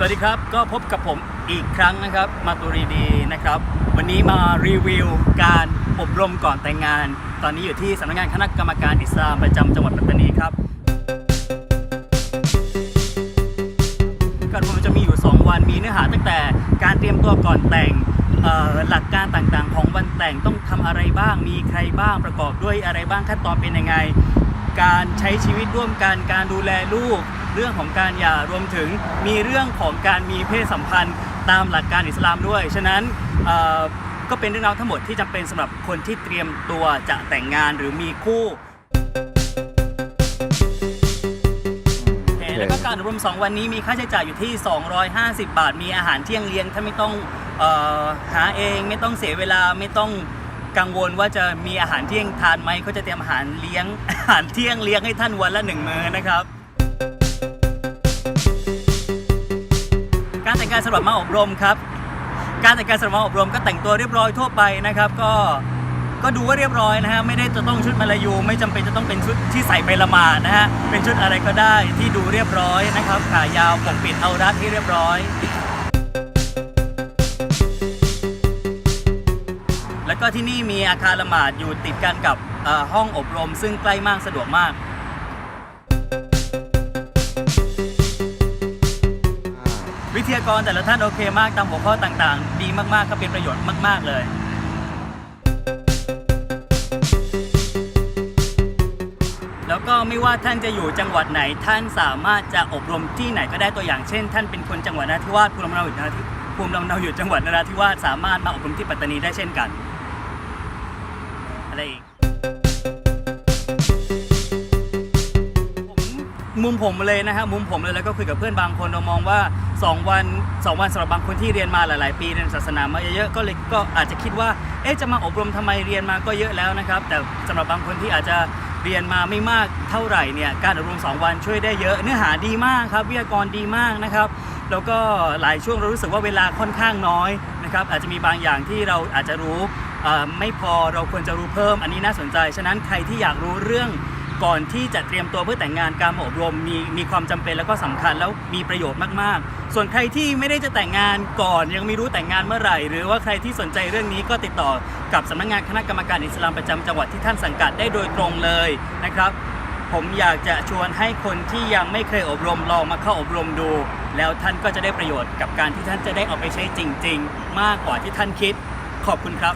สวัสดีครับ ก็พบกับผมอีกครั้งนะครับมาตุรีดีนะครับ วันนี้มารีวิวการอบรมก่อนแต่งงาน ตอนนี้อยู่ที่สำนักงานคณะกรรมการอิสลามประจำจังหวัดปัตตานีครับการอบรมจะมีอยู่ 2 วันมีเนื้อหาตั้งแต่การเตรียมตัวก่อนแต่งหลักการต่างๆ ของวันแต่งต้องทำอะไรบ้างมีใครบ้างประกอบด้วยอะไรบ้างขั้นตอนเป็นยังไง การใช้ชีวิตร่วมกันการดูแลลูก เรื่องของการหย่ารวมถึงมีเรื่องของการมีเพศสัมพันธ์ตามหลักการอิสลามด้วย ฉะนั้นเอ่อก็เป็นเรื่องราวทั้งหมดที่จำเป็นสำหรับคนที่เตรียมตัวจะแต่งงานหรือมีคู่โอเคแล้วก็การอบรม2 วันนี้มีค่าใช้จ่ายอยู่ที่ 250 บาท มีอาหารเที่ยงเลี้ยง ถ้าไม่ต้องเออหาเองไม่ต้องเสียเวลาไม่ต้องกังวลว่าจะมีอาหารเที่ยงทานไหมเขาจะเตรียมอาหารเลี้ยงอาหารเที่ยงเลี้ยงให้ท่านวันละหนึ่งมื้อนะครับ การสำหรับมาอบรมครับ การแต่งกายสำหรับมาอบรมก็แต่งตัวเรียบร้อยทั่วไปนะครับ ก็ก็ดูว่าเรียบร้อยนะฮะไม่ได้จะต้องชุดมาลายู ไม่จำเป็นจะต้องเป็นชุดที่ใส่ไปละหมาดนะฮะเป็นชุดอะไรก็ได้ที่ดูเรียบร้อยนะครับขายาวปกปิดเอารัดที่เรียบร้อย แล้วก็ที่นี่มีอาคารละหมาดอยู่ติดกันกับห้องอบรม ซึ่งใกล้มากสะดวกมาก วิทยากรแต่ละท่านโอเคมากตามหัวข้อต่างๆ ดีมากๆก็เป็นประโยชน์มาก ๆ เลยแล้วก็ไม่ว่าท่านจะอยู่จังหวัดไหนท่านสามารถจะอบรมที่ไหนก็ได้ตัวอย่างเช่น ท่านเป็นคนจังหวัดนราธิวาสภูมิลำเนาอยู่นราธิภูมิลำเนาอยู่จังหวัดนราธิวาสสามารถมาอบรมที่ปัตตานีได้เช่นกัน อะไรอีก มุมผมเลยนะฮะมุมผมเลยแล้วก็คุยกับเพื่อนบางคนเรามองว่า 2 วัน 2 วันสำหรับบางคนที่เรียนมาหลาย ๆ ปีเรียนศาสนามาเยอะๆก็เลยก็อาจจะคิดว่าเอ๊ะจะมาอบรมทำไมเรียนมาก็เยอะแล้วนะครับ แต่สำหรับบางคนที่อาจจะเรียนมาไม่มากเท่าไหร่เนี่ยการอบรม 2 วันช่วยได้เยอะ เนื้อหาดีมากครับวิทยากรดีมากนะครับแล้วก็หลายช่วงเรารู้สึกว่าเวลาค่อนข้างน้อยนะครับอาจจะมีบางอย่างที่เราอาจจะรู้ไม่พอเราควรจะรู้เพิ่มอันนี้น่าสนใจ ฉะนั้นใครที่อยากรู้เรื่อง ก่อนที่จะเตรียมตัวเพื่อแต่งงานการอบรมมีมีความจำเป็นแล้วก็สำคัญแล้วมีประโยชน์มากๆ ส่วนใครที่ไม่ได้จะแต่งงานก่อนยังไม่รู้แต่งงานเมื่อไหร่ หรือว่าใครที่สนใจเรื่องนี้ก็ติดต่อกับสำนักงานคณะกรรมการอิสลามประจำจังหวัดที่ท่านสังกัดได้โดยตรงเลยนะครับผมอยากจะชวนให้คนที่ยังไม่เคยอบรมลองมาเข้าอบรมดู แล้วท่านก็จะได้ประโยชน์กับการที่ท่านจะได้เอาไปใช้จริง ๆ มากกว่าที่ท่านคิด ขอบคุณครับ